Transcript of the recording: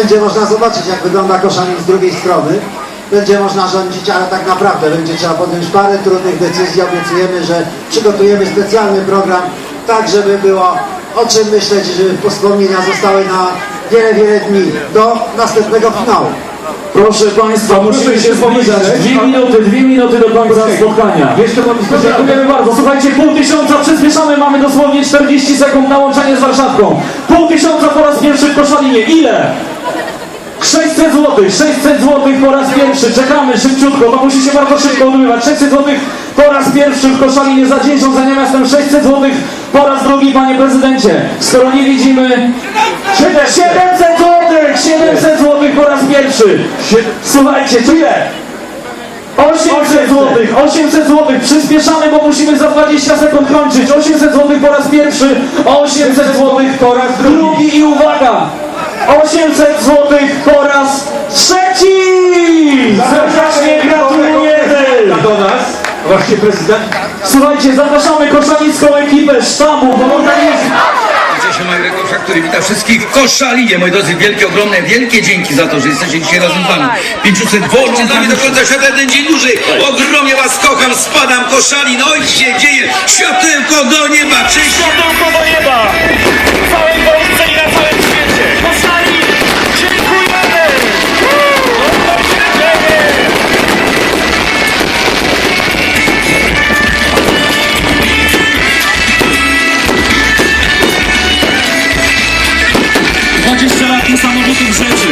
będzie można zobaczyć, jak wygląda Koszalin z drugiej strony. Będzie można rządzić, ale tak naprawdę będzie trzeba podjąć parę trudnych decyzji. Obiecujemy, że przygotujemy specjalny program, tak żeby było o czym myśleć, żeby wspomnienia zostały na wiele, wiele dni do następnego finału. Proszę Państwa, musimy się zbliżać. Dwie minuty, dwie minuty do końca spotkania. Jeszcze Dziękujemy bardzo. Słuchajcie, pół tysiąca przyspieszamy, mamy dosłownie 40 sekund na łączenie z Warszawką. Pół tysiąca po raz pierwszy w Koszalinie. Ile? 600 zł, 600 zł po raz pierwszy, czekamy szybciutko, to musi się bardzo szybko odbywać. 600 zł po raz pierwszy w Koszalinie za dzień rządzenia miastem, 600 zł po raz drugi, panie prezydencie. Skoro nie widzimy... 700 zł, 700 zł po raz pierwszy. Słuchajcie, ile? 800 zł, 800 zł, przyspieszamy, bo musimy za 20 sekund kończyć. 800 zł po raz pierwszy, 800 zł po raz drugi i uwaga! 800 zł po właśnie prezydent. Słuchajcie, zapraszamy koszalicką ekipę sztabu, bo jest Cześć, Marek Kosza, który wita wszystkich Koszalinie. Moi drodzy, wielkie, ogromne, wielkie dzięki za to, że jesteście dzisiaj razem z nami. 500 włączeń z nami do końca świata, jeden dzień dłużej. Ogromnie was kocham, spadam Koszalin, oj się dzieje, światełko do nieba, cześć! Gente,